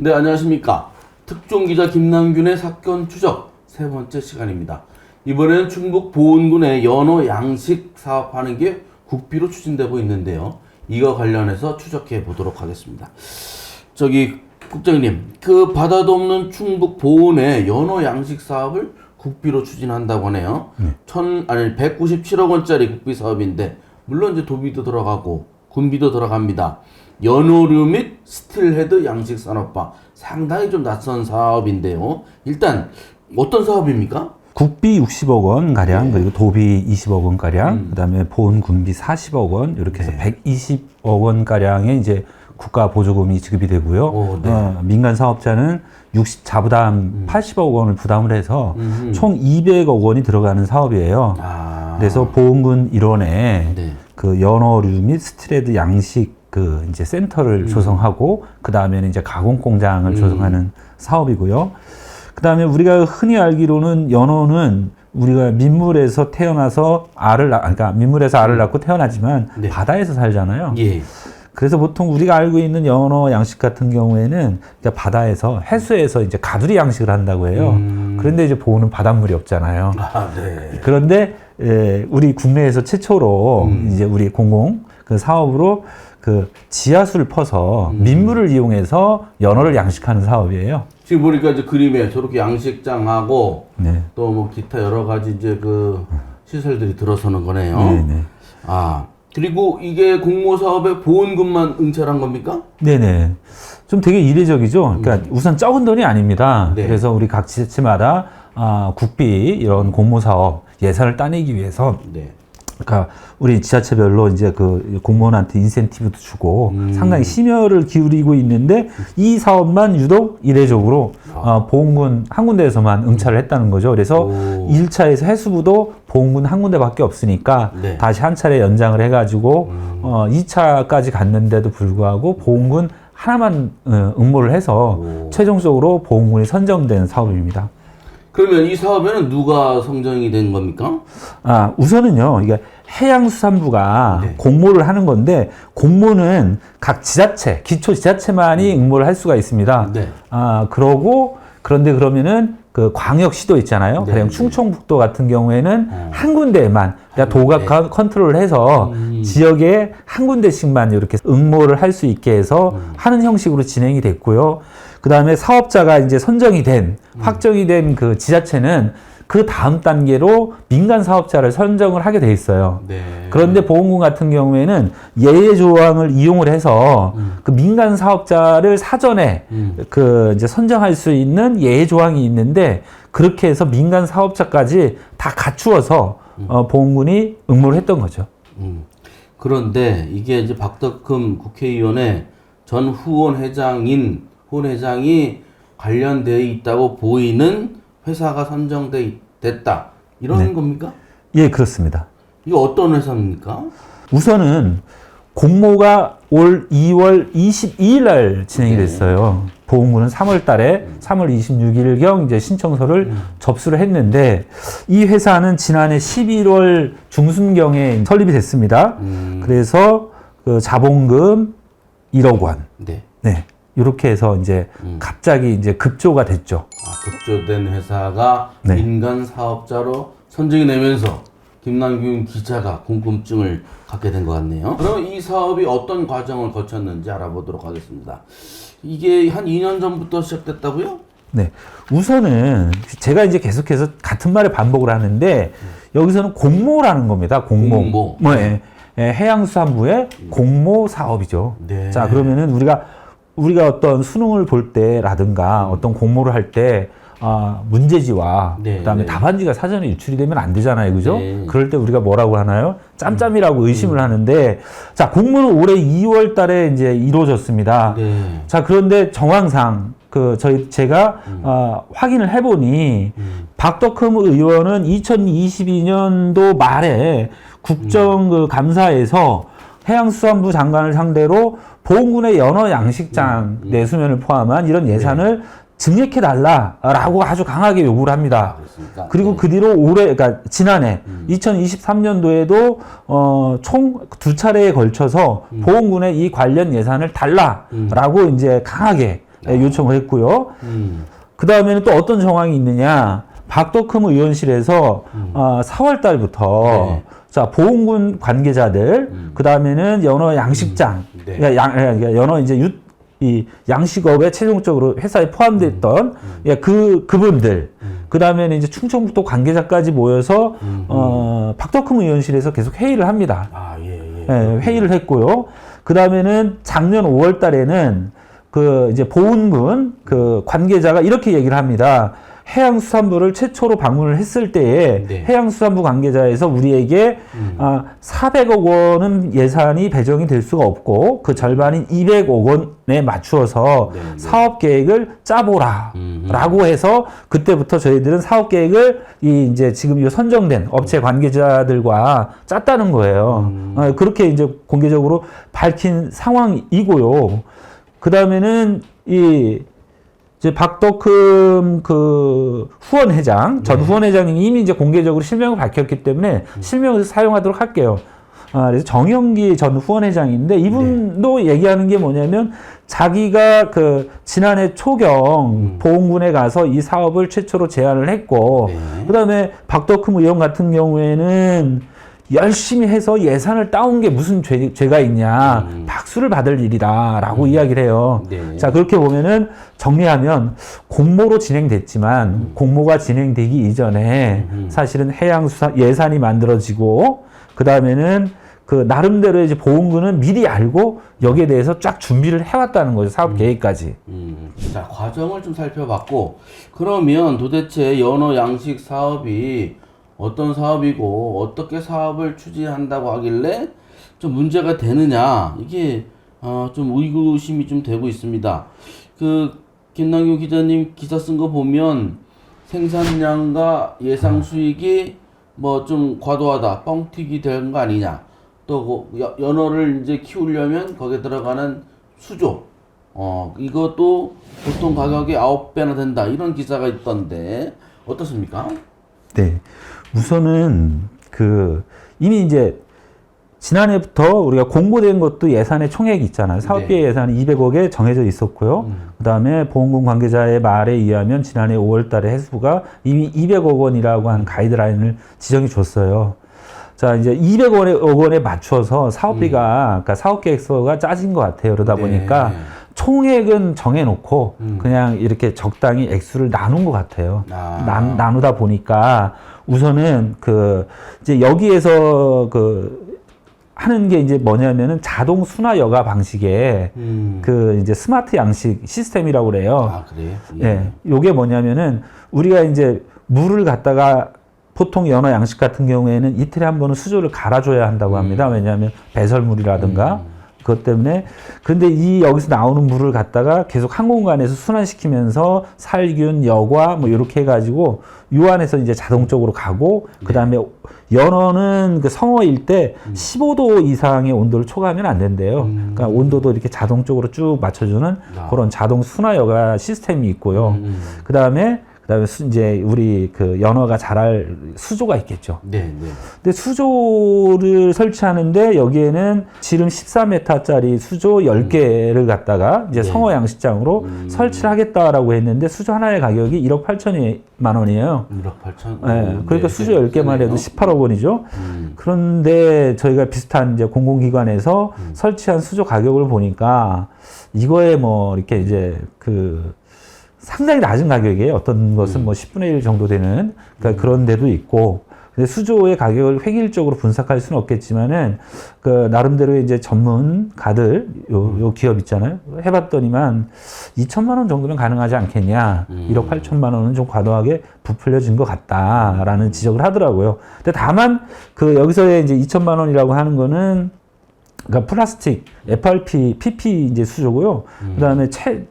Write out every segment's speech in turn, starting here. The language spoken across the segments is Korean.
네, 안녕하십니까. 특종기자 김남균의 사건 추적 세 번째 시간입니다. 이번에는 충북 보은군의 연어 양식 사업하는 게 국비로 추진되고 있는데요. 이거 관련해서 추적해 보도록 하겠습니다. 저기 국장님, 그 바다도 없는 충북 보은의 연어 양식 사업을 국비로 추진한다고 하네요. 천 아니 197억 원짜리 국비 사업인데 물론 이제 도비도 들어가고 군비도 들어갑니다. 연어류 및 스틸헤드 양식 산업화 상당히 좀 낯선 사업인데요. 일단 어떤 사업입니까? 국비 60억 원 가량 네. 그리고 도비 20억 원 가량 음. 그다음에 보훈 군비 40억 원 이렇게 해서 네. 120억 원 가량의 이제 국가 보조금이 지급이 되고요. 오, 네. 어, 민간 사업자는 60 자부담 80억 원을 부담을 해서 음흠. 총 200억 원이 들어가는 사업이에요. 아. 그래서 보훈군 일원에 네. 그 연어류 및 스트레드 양식 그 이제 센터를 음. 조성하고 그 다음에는 이제 가공 공장을 조성하는 사업이고요. 그 다음에 우리가 흔히 알기로는 연어는 우리가 민물에서 태어나서 알을 낳, 그러니까 민물에서 알을 낳고 태어나지만 네. 바다에서 살잖아요. 예. 그래서 보통 우리가 알고 있는 연어 양식 같은 경우에는 이제 바다에서 해수에서 이제 가두리 양식을 한다고 해요. 음. 그런데 이제 보호는 바닷물이 없잖아요. 아, 네. 그런데 에, 우리 국내에서 최초로 음. 이제 우리 공공 그 사업으로 그 지하수를 퍼서 음. 민물을 이용해서 연어를 양식하는 사업이에요. 지금 보니까 이제 그림에 저렇게 양식장하고 네. 또 뭐 기타 여러 가지 이제 그 시설들이 들어서는 거네요. 네, 네. 아 그리고 이게 공모 사업에 보험금만 응찰한 겁니까? 네네. 좀 되게 이례적이죠. 그러니까 우선 적은 돈이 아닙니다. 음. 네. 그래서 우리 각 지자체마다 아, 국비 이런 공모 사업 예산을 따내기 위해서 네. 그러니까 우리 지자체별로 이제 그 공무원한테 인센티브도 주고 음. 상당히 심혈을 기울이고 있는데 이 사업만 유독 이례적으로 아. 어, 보험군 한 군데에서만 응찰을 했다는 거죠. 그래서 오. 일 1차에서 해수부도 보험군 한 군데밖에 없으니까 네. 다시 한 차례 연장을 해가지고 음. 어, 2차까지 갔는데도 불구하고 보험군 하나만 어, 응모를 해서 오. 최종적으로 보험군이 선정된 사업입니다. 그러면 이 사업에는 누가 선정이 된 겁니까? 아, 우선은요, 이게 해양수산부가 네. 공모를 하는 건데, 공모는 각 지자체, 기초 지자체만이 응모를 할 수가 있습니다. 네. 아, 그러고, 그런데 그러면은 그 광역시도 있잖아요. 네, 가령 네. 충청북도 같은 경우에는 어. 한 군데만, 그러니까 도가 컨- 컨트롤을 해서 음. 지역에 한 군데씩만 이렇게 응모를 할 수 있게 해서 음. 하는 형식으로 진행이 됐고요. 그 다음에 사업자가 이제 선정이 된, 음. 확정이 된 그 지자체는 그 다음 단계로 민간 사업자를 선정을 하게 돼 있어요. 네. 그런데 보험금 같은 경우에는 예외 조항을 이용을 해서 그 민간 사업자를 사전에 음. 그 이제 선정할 수 있는 예외 조항이 있는데 그렇게 해서 민간 사업자까지 다 갖추어서 어, 보험군이 응모를 했던 거죠. 음. 그런데 이게 이제 박덕흠 국회의원의 전 후원 회장인 후원 회장이 관련되어 있다고 보이는 회사가 선정돼 됐다 이런 네. 겁니까? 예, 그렇습니다. 이거 어떤 회사입니까? 우선은 공모가 올 2월 22일 날 진행이 네. 됐어요. 보험군은 3월 달에 3월 26일경 이제 신청서를 접수를 했는데 이 회사는 지난해 11월 중순경에 설립이 됐습니다. 음, 그래서 그 자본금 1억 원. 네. 네. 이렇게 해서 이제 음. 갑자기 이제 급조가 됐죠. 아, 급조된 회사가 네. 민간 사업자로 선정이 되면서 김남균 기자가 궁금증을 갖게 된 것 같네요. 그러면 이 사업이 어떤 과정을 거쳤는지 알아보도록 하겠습니다. 이게 한 2년 전부터 시작됐다고요? 네. 우선은 제가 이제 계속해서 같은 말을 반복을 하는데 여기서는 공모라는 겁니다. 공모. 공모. 뭐, 예. 예, 해양수산부의 공모 사업이죠. 네. 자, 그러면은 우리가 우리가 어떤 수능을 볼 때라든가 어떤 공모를 할 때 아, 문제지와 네, 그다음에 네. 답안지가 사전에 유출이 되면 안 되잖아요. 그죠? 네. 그럴 때 우리가 뭐라고 하나요? 짬짬이라고 의심을 하는데 자, 공모는 올해 2월 달에 이제 이루어졌습니다. 네. 자 그런데 정황상 그 저희 제가 어, 확인을 해보니 음. 박덕흠 의원은 2022년도 말에 국정 그 감사에서 해양수산부 장관을 상대로 보훈군의 연어 양식장 내수면을 포함한 이런 예산을 증액해 달라라고 아주 강하게 요구를 합니다. 그렇습니까? 그리고 네. 그 뒤로 올해, 그러니까 지난해 2023년도에도 어, 총 두 차례에 걸쳐서 보험군에 이 관련 예산을 달라라고 이제 강하게 예, 요청을 했고요. 음. 그 다음에는 또 어떤 정황이 있느냐. 박덕흠 의원실에서 어, 4월 달부터 음. 네. 자 보훈군 관계자들 그 다음에는 연어 양식장 음. 네. 그러니까 양, 그러니까 연어 이제 유, 이 양식업에 최종적으로 회사에 포함됐던 음. 예, 그 그분들 그 다음에는 이제 충청북도 관계자까지 모여서 음. 어, 박덕흠 의원실에서 계속 회의를 합니다. 아, 예, 예. 예, 회의를 했고요. 그 다음에는 작년 5월 달에는 그 이제 보훈군 그 관계자가 이렇게 얘기를 합니다. 해양수산부를 최초로 방문을 했을 때에 네. 해양수산부 관계자에서 우리에게 아, 400억 원은 예산이 배정이 될 수가 없고 그 절반인 200억 원에 맞추어서 네, 네. 사업 계획을 짜보라. 음흠. 라고 해서 그때부터 저희들은 사업 계획을 이 이제 지금 이 선정된 업체 관계자들과 짰다는 거예요. 어, 그렇게 이제 공개적으로 밝힌 상황이고요. 그 다음에는 이 이제 박덕흠 그 후원 회장 전 후원 회장님이 이미 이제 공개적으로 실명을 밝혔기 때문에 실명을 사용하도록 할게요. 아, 그래서 정영기 전 후원 회장인데 이분도 얘기하는 게 뭐냐면 자기가 그 지난해 초경 보훈군에 가서 이 사업을 최초로 제안을 했고 네. 그다음에 박덕흠 의원 같은 경우에는 열심히 해서 예산을 따온 게 무슨 죄, 죄가 있냐. 박수를 받을 일이다라고 이야기를 해요. 네. 자 그렇게 보면은 정리하면 공모로 진행됐지만 공모가 진행되기 이전에 사실은 해양수산 예산이 만들어지고 그 다음에는 그 나름대로 이제 보훈군은 미리 알고 여기에 대해서 쫙 준비를 해왔다는 거죠 사업 계획까지. 음, 자, 과정을 좀 살펴봤고, 그러면 도대체 연어 양식 사업이 어떤 사업이고, 어떻게 사업을 추진한다고 하길래 좀 문제가 되느냐, 이게, 어, 좀 의구심이 좀 되고 있습니다. 그, 김남규 기자님 기사 쓴 거 보면, 생산량과 예상 수익이 뭐 좀 과도하다, 뻥튀기 된거 아니냐. 또 연어를 이제 키우려면 거기에 들어가는 수조, 어 이것도 보통 가격이 아홉 배나 된다 이런 기사가 있던데 어떻습니까? 네. 우선은 그 이미 이제 지난해부터 우리가 공고된 것도 예산의 총액이 있잖아요. 사업비의 예산이 200억에 정해져 있었고요. 그다음에 보험금 관계자의 말에 의하면 지난해 5월 달에 해수부가 이미 200억 원이라고 하는 가이드라인을 지정해 줬어요. 자, 이제 200억 원에 맞춰서 사업비가, 그러니까 사업계획서가 짜진 것 같아요. 그러다 네. 보니까 총액은 정해놓고 음. 그냥 이렇게 적당히 액수를 나눈 것 같아요. 아. 나, 나누다 보니까 우선은 그 이제 여기에서 그 하는 게 이제 뭐냐면은 자동 순화 여가 방식의 음. 그 이제 스마트 양식 시스템이라고 그래요. 아 그래요? 예. 요게 뭐냐면은 우리가 이제 물을 갖다가 보통 연어 양식 같은 경우에는 이틀에 한 번은 수조를 갈아줘야 한다고 합니다. 왜냐하면 배설물이라든가 그것 때문에 그런데 이 여기서 나오는 물을 갖다가 계속 한 공간에서 순환시키면서 살균, 여과 뭐 이렇게 해가지고 요 안에서 이제 자동적으로 가고 그 다음에 연어는 그 성어일 때 15도 이상의 온도를 초과하면 안 된대요. 그러니까 온도도 이렇게 자동적으로 쭉 맞춰주는 아. 그런 자동 순화 여가 시스템이 있고요. 음. 그 다음에 그다음에 수, 이제 우리 그 연어가 자랄 수조가 있겠죠. 네, 네. 근데 수조를 설치하는데 여기에는 지름 14m짜리 수조 10개를 갖다가 이제 네. 성어 양식장으로 설치를 하겠다라고 했는데 수조 하나의 가격이 1억 8천만 원이에요. 1억 8천. 예, 그러니까 수조 10개만 해도 18억 원이죠. 음. 그런데 저희가 비슷한 이제 공공기관에서 설치한 수조 가격을 보니까 이거에 뭐 이렇게 이제 그 상당히 낮은 가격이에요. 어떤 것은 뭐 10분의 1 정도 되는 그러니까 그런 데도 있고. 근데 수조의 가격을 획일적으로 분석할 수는 없겠지만은 그 나름대로 이제 전문가들 요, 요 기업 있잖아요. 해봤더니만 2천만 원 정도면 가능하지 않겠냐. 1억 8천만 원은 좀 과도하게 부풀려진 것 같다라는 지적을 하더라고요. 근데 다만 그 여기서의 이제 2천만 원이라고 하는 거는 그러니까 플라스틱, FRP, PP 이제 수조고요. 그다음에 채,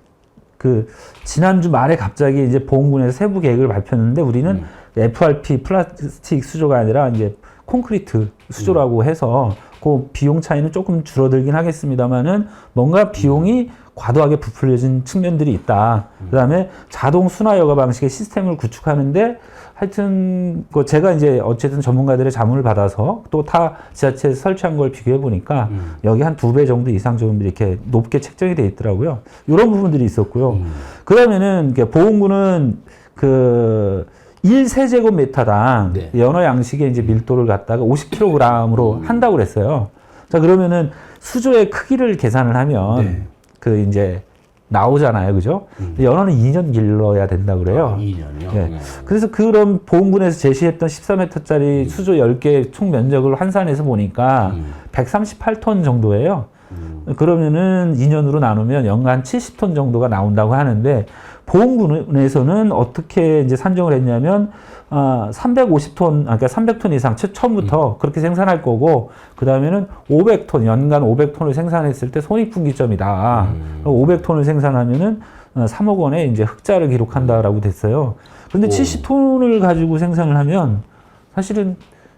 그 지난주 말에 갑자기 이제 보험군에서 세부 계획을 발표했는데 우리는 음. FRP 플라스틱 수조가 아니라 이제 콘크리트 수조라고 해서 그 비용 차이는 조금 줄어들긴 하겠습니다만은 뭔가 비용이 과도하게 부풀려진 측면들이 있다. 그다음에 자동 순화 여가 방식의 시스템을 구축하는데 하여튼 그 제가 이제 어쨌든 전문가들의 자문을 받아서 또 타 지자체에 설치한 걸 비교해 보니까 여기 한 두 배 정도 이상 좀 이렇게 높게 책정이 돼 있더라고요. 이런 부분들이 있었고요. 그러면은 이게 보험구는 그 1세제곱미터당 네. 연어 양식의 이제 밀도를 갖다가 50kg으로 한다고 그랬어요. 자, 그러면은 수조의 크기를 계산을 하면 네. 그 이제 나오잖아요. 그죠? 근데 연어는 2년 길러야 된다 그래요. 아, 2년이요. 네. 그래서 그런 보험군에서 제시했던 14m짜리 수조 10개 총 면적을 환산해서 보니까 음. 138톤 정도예요. 그러면은 2년으로 나누면 연간 70톤 정도가 나온다고 하는데 보험군에서는 어떻게 이제 산정을 했냐면 아, 350톤, 아, 그러니까 300톤 이상 처- 처음부터 그렇게 생산할 거고 그 다음에는 500톤 연간 500톤을 생산했을 때 손익분기점이다. 500톤을 생산하면은 어, 3억 원의 이제 흑자를 기록한다라고 됐어요. 그런데 오. 70톤을 가지고 생산을 하면 사실은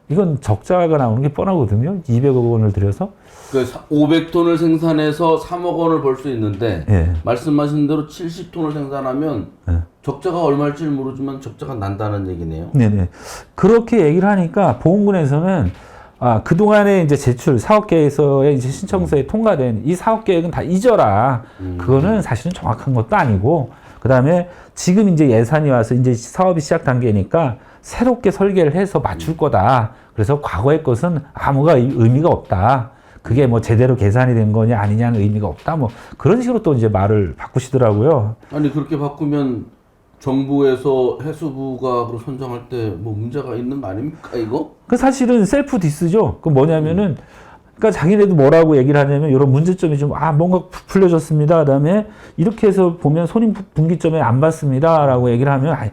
이건 적자가 나오는 게 뻔하거든요. 200억 원을 들여서. 그 500톤을 생산해서 3억 원을 벌 수 있는데 예. 말씀하신 대로 70톤을 생산하면 예. 적자가 얼마일지 모르지만 적자가 난다는 얘기네요. 네네. 그렇게 얘기를 하니까 보험군에서는 아, 그동안에 이제 제출 사업 계획서에 이제 신청서에 통과된 이 사업 계획은 다 잊어라. 그거는 사실은 정확한 것도 아니고 그 다음에 지금 이제 예산이 와서 이제 사업이 시작 단계니까 새롭게 설계를 해서 맞출 거다. 그래서 과거의 것은 아무가 의- 의미가 없다. 그게 뭐 제대로 계산이 된 거냐 아니냐는 의미가 없다. 뭐 그런 식으로 또 이제 말을 바꾸시더라고요. 아니 그렇게 바꾸면 정부에서 해수부가 그걸 선정할 때 뭐 문제가 있는 거 아닙니까 이거? 그 사실은 셀프 디스죠. 그 뭐냐면은 그러니까 자기네도 뭐라고 얘기를 하냐면 이런 문제점이 좀 아 뭔가 풀려졌습니다. 그다음에 이렇게 해서 보면 손익 분기점에 안 받습니다라고 얘기를 하면 아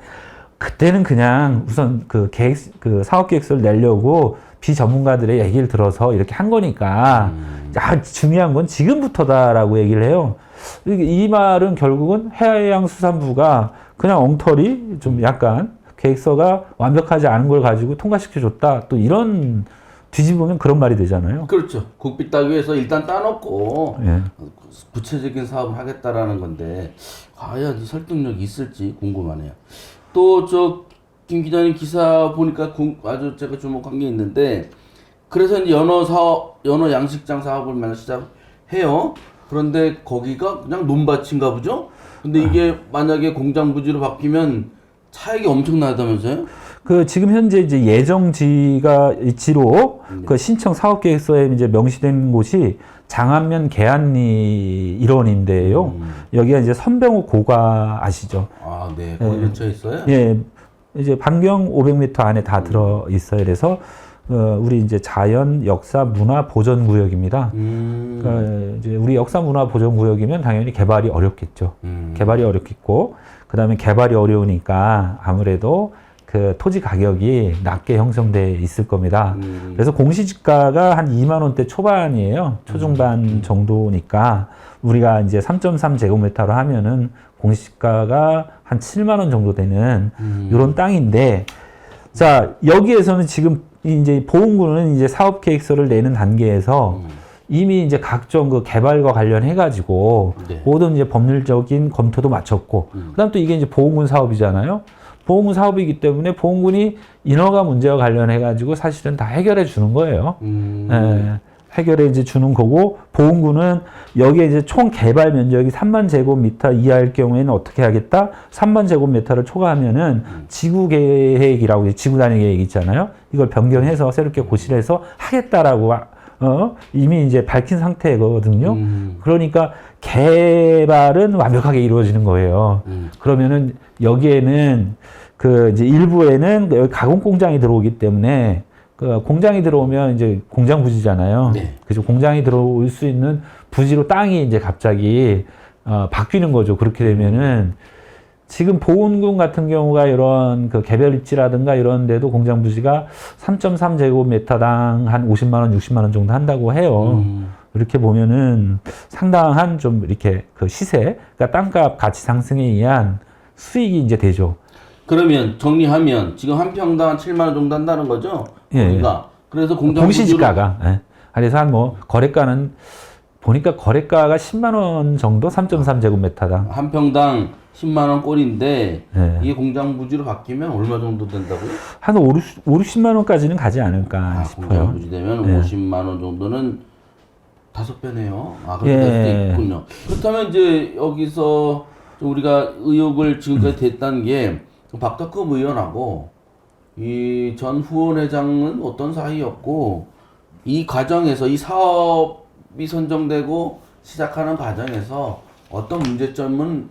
그때는 그냥 우선 그 계획 그 사업 계획서를 내려고 비전문가들의 얘기를 들어서 이렇게 한 거니까 야 중요한 건 지금부터다라고 얘기를 해요. 이- 이 말은 결국은 해양수산부가 그냥 엉터리 좀 약간 계획서가 완벽하지 않은 걸 가지고 통과시켜 줬다. 또 이런 뒤집으면 그런 말이 되잖아요. 그렇죠. 국비 따기 위해서 일단 따놓고 예. 구체적인 사업을 하겠다라는 건데 과연 이 설득력이 있을지 궁금하네요. 또 저 김 기자님 기사 보니까 궁- 아주 제가 주목한 게 있는데 그래서 이제 연어 사업, 연어 양식장 사업을 만약 시작해요. 그런데 거기가 그냥 논밭인가 보죠? 근데 이게 만약에 공장 부지로 바뀌면 차익이 엄청나다면서요? 그 지금 현재 이제 예정지가 지로 그 신청 사업 계획서에 이제 명시된 곳이 장안면 계안리 일원인데요. 여기가 이제 선병호 고가 아시죠? 아, 네. 거기 근처에 있어요? 예, 이제 반경 500m 안에 다 들어 있어요. 그래서 어, 우리 이제 자연, 역사, 문화 보전 구역입니다. 음. 그러니까 이제 우리 역사, 문화 보전 구역이면 당연히 개발이 어렵겠죠. 음. 개발이 어렵겠고, 그 다음에 개발이 어려우니까 아무래도 그 토지 가격이 낮게 형성돼 있을 겁니다. 음. 그래서 공시지가가 한 2만 원대 초반이에요. 초중반 정도니까 우리가 이제 3.3 제곱미터로 하면은 공시지가가 한 7만 원 정도 되는 음. 이런 땅인데 자 여기에서는 지금 이제 보험구는 이제 사업 계획서를 내는 단계에서 음. 이미 이제 각종 그 개발과 관련해 가지고 네. 모든 이제 법률적인 검토도 마쳤고 음. 그다음 또 이게 이제 보험군 사업이잖아요. 보험군 사업이기 때문에 보험군이 인허가 문제와 관련해 가지고 사실은 다 해결해 주는 거예요. 음. 예, 해결해 이제 주는 거고 보험군은 여기에 이제 총 개발 면적이 3만 제곱미터 이하일 경우에는 어떻게 하겠다? 3만 제곱미터를 초과하면은 지구 계획이라고 지구 단위 계획 있잖아요. 이걸 변경해서 새롭게 고시를 해서 하겠다라고 어, 이미 이제 밝힌 상태거든요. 음. 그러니까 개발은 완벽하게 이루어지는 거예요. 음. 그러면은 여기에는 그 이제 일부에는 여기 가공 공장이 들어오기 때문에 그 공장이 들어오면 이제 공장 부지잖아요. 네. 그래서 공장이 들어올 수 있는 부지로 땅이 이제 갑자기 어, 바뀌는 거죠. 그렇게 되면은 지금 보은군 같은 경우가 이런 그 개별 입지라든가 이런 데도 공장 부지가 3.3 제곱미터당 한 50만 원, 60만 원 정도 한다고 해요. 음. 이렇게 보면은 상당한 좀 이렇게 그 시세, 그러니까 땅값 가치 상승에 의한 수익이 이제 되죠. 그러면 정리하면 지금 한 평당 7만 원 정도 한다는 거죠? 예, 거기가. 그래서 공장 공시지가가 예. 그래서 한 뭐 거래가는 보니까 거래가가 10만 원 정도 3.3제곱미터당. 한 평당 10만 원 꼴인데 네. 이게 공장 부지로 바뀌면 얼마 정도 된다고요? 한 5, 60만 원까지는 가지 않을까 아, 싶어요. 공장 부지 되면 네. 50만 원 정도는 다섯 배네요. 아, 그렇게 예. 될 수도 있군요. 그렇다면 이제 여기서 좀 우리가 의혹을 지금까지 됐다는 게 박덕급 의원하고 이 전 후원 회장은 어떤 사이였고 이 과정에서 이 사업이 선정되고 시작하는 과정에서 어떤 문제점은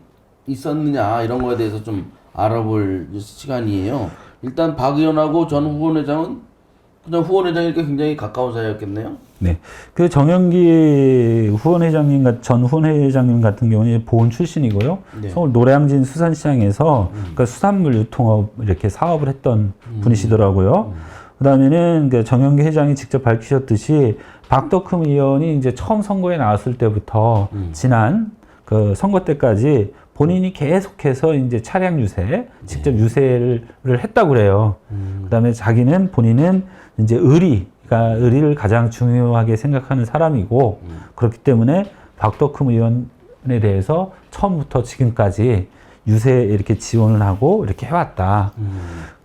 있었느냐 이런 거에 대해서 좀 알아볼 시간이에요. 일단 박 의원하고 전 후원회장은 그냥 후원회장이니까 굉장히 가까운 사이였겠네요. 네. 그 정영기 후원회장님, 같- 전 후원회장님 같은 경우는 보훈 출신이고요. 네. 서울 노량진 수산시장에서 그 수산물 유통업 이렇게 사업을 했던 분이시더라고요. 그 다음에는 그 정영기 회장이 직접 밝히셨듯이 박덕흠 의원이 이제 처음 선거에 나왔을 때부터 지난 그 선거 때까지 본인이 계속해서 이제 차량 유세, 직접 유세를 했다고 그래요. 그다음에 자기는 본인은 이제 의리, 그러니까 의리를 가장 중요하게 생각하는 사람이고 그렇기 때문에 박덕흠 의원에 대해서 처음부터 지금까지 유세 이렇게 지원을 하고 이렇게 해왔다.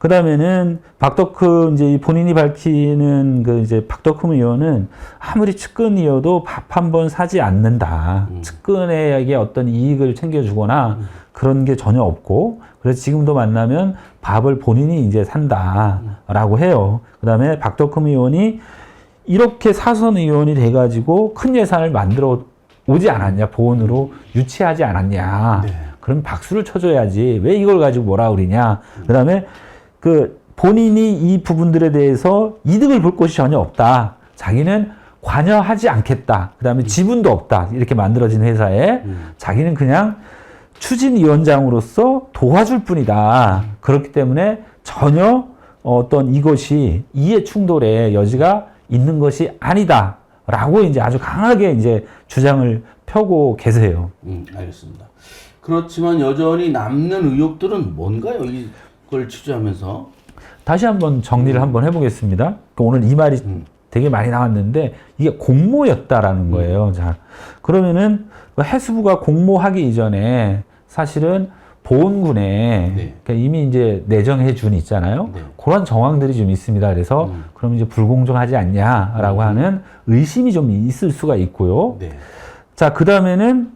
그 다음에는 박덕흠 이제 본인이 밝히는 그 이제 박덕흠 의원은 아무리 측근이어도 밥 한 번 사지 않는다. 측근에게 어떤 이익을 챙겨주거나 그런 게 전혀 없고 그래서 지금도 만나면 밥을 본인이 이제 산다라고 해요. 그 다음에 박덕흠 의원이 이렇게 사선 의원이 돼가지고 큰 예산을 만들어 오지 않았냐 보온으로 유치하지 않았냐. 그럼 박수를 쳐줘야지. 왜 이걸 가지고 뭐라 그러냐. 그 다음에 그 본인이 이 부분들에 대해서 이득을 볼 곳이 전혀 없다 자기는 관여하지 않겠다 그 다음에 지분도 없다 이렇게 만들어진 회사에 자기는 그냥 추진위원장으로서 도와줄 뿐이다 그렇기 때문에 전혀 어떤 이것이 이해 충돌의 여지가 있는 것이 아니다 라고 이제 아주 강하게 이제 주장을 펴고 계세요. 음, 알겠습니다. 그렇지만 여전히 남는 의혹들은 뭔가요? 이 걸 취재하면서 다시 한번 정리를 한번 해보겠습니다. 그러니까 오늘 이 말이 음. 되게 많이 나왔는데 이게 공모였다라는 거예요. 자, 그러면은 그 해수부가 공모하기 이전에 사실은 보훈군에 네. 그러니까 이미 이제 내정해 준 있잖아요. 네. 그런 정황들이 좀 있습니다. 그래서 음. 그럼 이제 불공정하지 않냐라고 하는 의심이 좀 있을 수가 있고요. 네. 자, 그 다음에는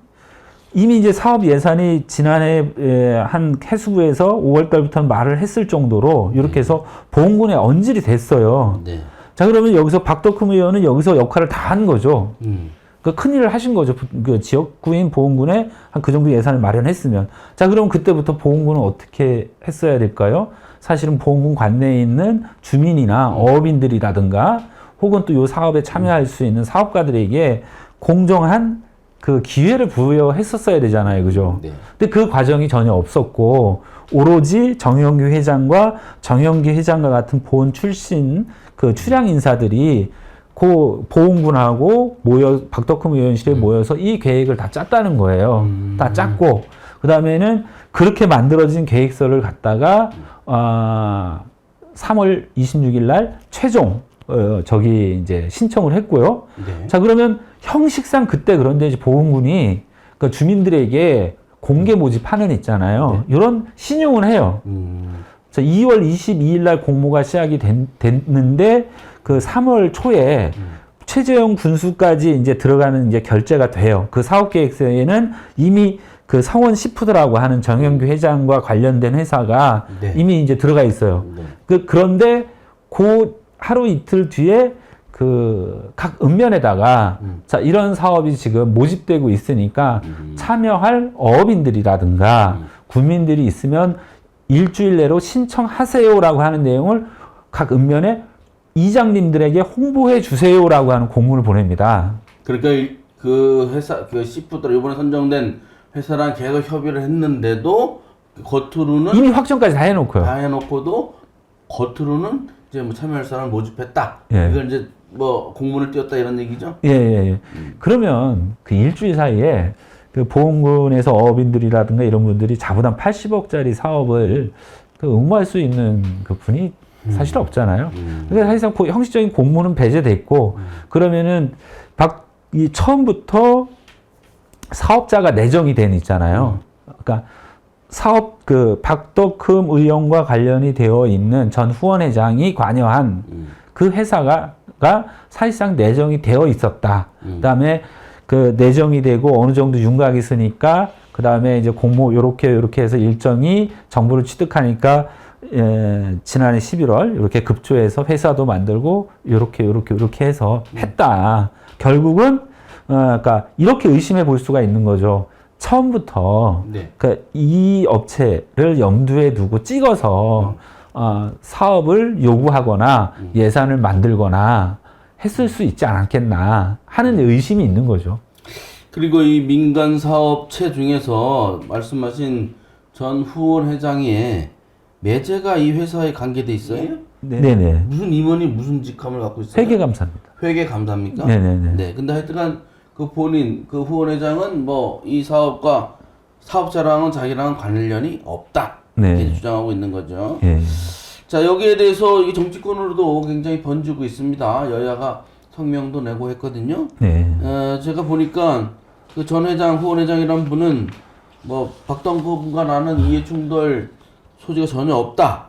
이미 이제 사업 예산이 지난해 에, 한 해수부에서 5월 달부터는 말을 했을 정도로 이렇게 해서 보험군에 언질이 됐어요. 네. 자, 그러면 여기서 박덕흠 의원은 여기서 역할을 다 한 거죠. 음. 그 큰일을 하신 거죠. 그 지역구인 보험군에 한 그 정도 예산을 마련했으면. 자, 그럼 그때부터 보험군은 어떻게 했어야 될까요? 사실은 보험군 관내에 있는 주민이나 어업인들이라든가 혹은 또이 사업에 참여할 수 있는 사업가들에게 공정한 그 기회를 부여했었어야 되잖아요. 그죠? 네. 근데 그 과정이 전혀 없었고 오로지 정영규 회장과 정영기 회장과 같은 보훈 출신 그 출향 인사들이 고 보훈군하고 모여 박덕흠 의원실에 모여서 이 계획을 다 짰다는 거예요. 다 짰고 그 다음에는 그렇게 만들어진 계획서를 갖다가 아 3월 26일 날 최종 어, 저기 이제 신청을 했고요. 네. 자 그러면 형식상 그때 그런데 이제 보훈군이 그 주민들에게 공개 모집하는 있잖아요. 이런 신용을 해요. 음. 자 2월 22일 날 공모가 시작이 된- 됐는데 그 3월 초에 최재형 군수까지 이제 들어가는 이제 결제가 돼요. 그 사업 계획서에는 이미 그 성원 시푸드라고 하는 정영규 회장과 관련된 회사가 네. 이미 이제 들어가 있어요. 네. 그, 그런데 그 하루 이틀 뒤에 그 각 읍면에다가 음. 자 이런 사업이 지금 모집되고 있으니까 참여할 어업인들이라든가 국민들이 있으면 일주일 내로 신청하세요라고 하는 내용을 각 읍면에 이장님들에게 홍보해 주세요라고 하는 공문을 보냅니다. 그러니까 이- 그 회사 그 시푸드 이번에 선정된 회사랑 계속 협의를 했는데도 겉으로는 이미 확정까지 다 해놓고요. 다 해놓고도 겉으로는 이제 뭐 참여할 사람을 모집했다. 예. 이걸 이제 뭐 공문을 띄웠다 이런 얘기죠. 예, 예, 예. 그러면 그 일주일 사이에 그 보험군에서 어업인들이라든가 이런 분들이 자부담 80억짜리 사업을 그 응모할 수 있는 그 분이 사실 없잖아요. 음. 그러니까 사실상 고- 형식적인 공모는 배제됐고 그러면은 박, 이 처음부터 사업자가 내정이 된 있잖아요. 그러니까 사업 그 박덕흠 의원과 관련이 되어 있는 전 후원회장이 관여한 음. 그 회사가 가 사실상 내정이 되어 있었다. 음. 그다음에 그 내정이 되고 어느 정도 윤곽이 있으니까 그다음에 이제 공모 요렇게 요렇게 해서 일정이 정부를 취득하니까 에, 지난해 11월 이렇게 급조해서 회사도 만들고 요렇게 요렇게 요렇게 해서 했다. 결국은 어, 그러니까 이렇게 의심해 볼 수가 있는 거죠. 처음부터 네. 그러니까 이 업체를 염두에 두고 찍어서 어, 사업을 요구하거나 예산을 만들거나 했을 수 있지 않았겠나 하는 의심이 있는 거죠. 그리고 이 민간 사업체 중에서 말씀하신 전 후원 회장의 매제가 이 회사에 관계돼 있어요? 네. 네 무슨 임원이 무슨 직함을 갖고 있어요? 회계 감사입니다. 회계 감사입니까? 네네네. 네. 근데 하여튼간 그 본인 그 후원 회장은 뭐 이 사업과 사업자랑은 자기랑은 관련이 없다. 네. 이렇게 주장하고 있는 거죠. 예. 자 여기에 대해서 이 정치권으로도 굉장히 번지고 있습니다. 여야가 성명도 내고 했거든요. 네. 어, 제가 보니까 그 전 회장, 후원 회장이란 분은 뭐 박동급과 나는 이해 충돌 소지가 전혀 없다.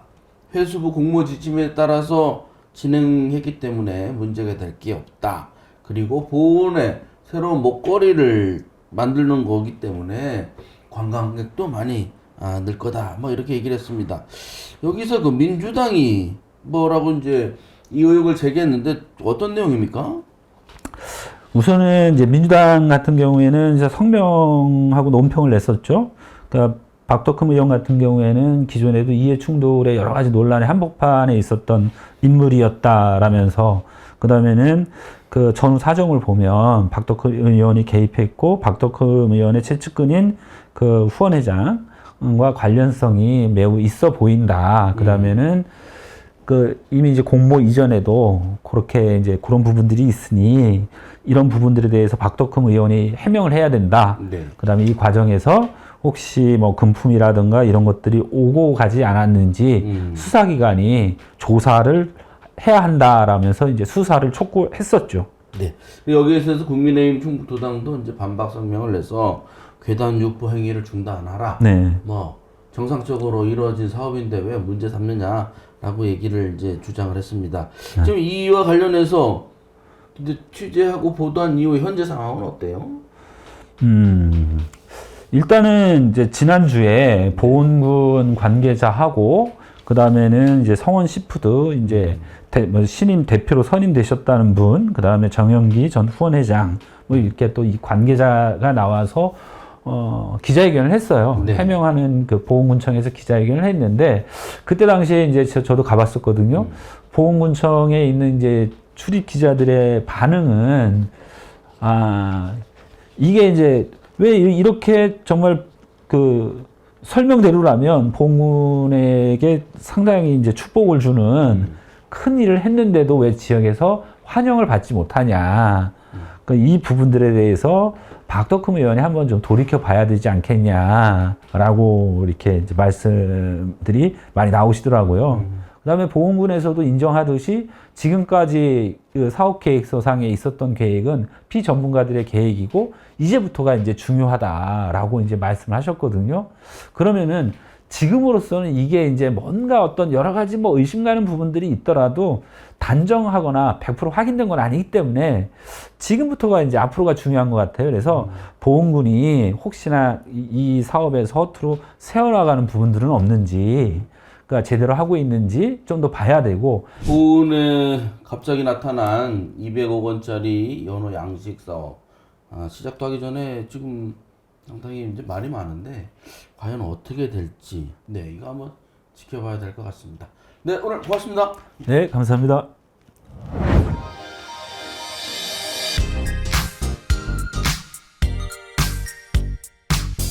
회수부 공모 지침에 따라서 진행했기 때문에 문제가 될 게 없다. 그리고 보훈에 새로운 먹거리를 만드는 거기 때문에 관광객도 많이 아, 늘 거다. 뭐 이렇게 얘기를 했습니다. 여기서 그 민주당이 뭐라고 이제 이 의혹을 제기했는데 어떤 내용입니까? 우선은 이제 민주당 같은 경우에는 이제 성명하고 논평을 냈었죠. 그러니까 박덕흠 의원 같은 경우에는 기존에도 이해 충돌의 여러 가지 논란의 한복판에 있었던 인물이었다라면서 그 다음에는 그 전후 사정을 보면 박덕흠 의원이 개입했고 박덕흠 의원의 최측근인 그 후원 회장과 관련성이 매우 있어 보인다. 그 다음에는 그 이미 이제 공모 이전에도 그렇게 이제 그런 부분들이 있으니 이런 부분들에 대해서 박덕흠 의원이 해명을 해야 된다. 네. 그다음에 이 과정에서 혹시 뭐 금품이라든가 이런 것들이 오고 가지 않았는지 음. 수사기관이 조사를 해야 한다라면서 이제 수사를 촉구했었죠. 네. 여기에 대해서 국민의힘 충북도당도 이제 반박 성명을 내서 괴담 유포 행위를 중단하라. 네. 뭐 정상적으로 이루어진 사업인데 왜 문제 삼느냐라고 얘기를 이제 주장을 했습니다. 지금 이와 관련해서 근데 취재하고 보도한 이후 현재 상황은 어때요? 음, 일단은 이제 지난주에 보훈군 관계자하고 그 다음에는 이제 성원 시푸드 이제 대, 뭐 신임 대표로 선임되셨다는 분, 그 다음에 정영기 전 후원회장 뭐 이렇게 또 이 관계자가 나와서 어, 기자회견을 했어요. 네. 해명하는 그 보훈군청에서 기자회견을 했는데 그때 당시에 이제 저, 저도 가봤었거든요. 보훈군청에 있는 이제 출입 기자들의 반응은 아 이게 이제 왜 이- 이렇게 정말 그 설명대로라면 봉군에게 상당히 이제 축복을 주는 큰 일을 했는데도 왜 지역에서 환영을 받지 못하냐. 그러니까 이 부분들에 대해서 박덕흠 의원이 한번 좀 돌이켜 봐야 되지 않겠냐라고 이렇게 말씀들이 많이 나오시더라고요. 그 다음에 보훈군에서도 인정하듯이 지금까지 그 사업 계획서상에 있었던 계획은 피전문가들의 계획이고 이제부터가 이제 중요하다라고 이제 말씀하셨거든요. 그러면은 지금으로서는 이게 이제 뭔가 어떤 여러 가지 뭐 의심 가는 부분들이 있더라도 단정하거나 100% 확인된 건 아니기 때문에 지금부터가 이제 앞으로가 중요한 것 같아요. 그래서 보훈군이 혹시나 이, 이 사업에서 허투루 세워나가는 부분들은 없는지 그러니까 제대로 하고 있는지 좀 더 봐야 되고 보은에 갑자기 나타난 200억 원짜리 연호 양식 사업 아, 시작도 하기 전에 지금 상당히 이제 말이 많은데 과연 어떻게 될지 네 이거 한번 지켜봐야 될 것 같습니다. 네 오늘 고맙습니다. 네 감사합니다.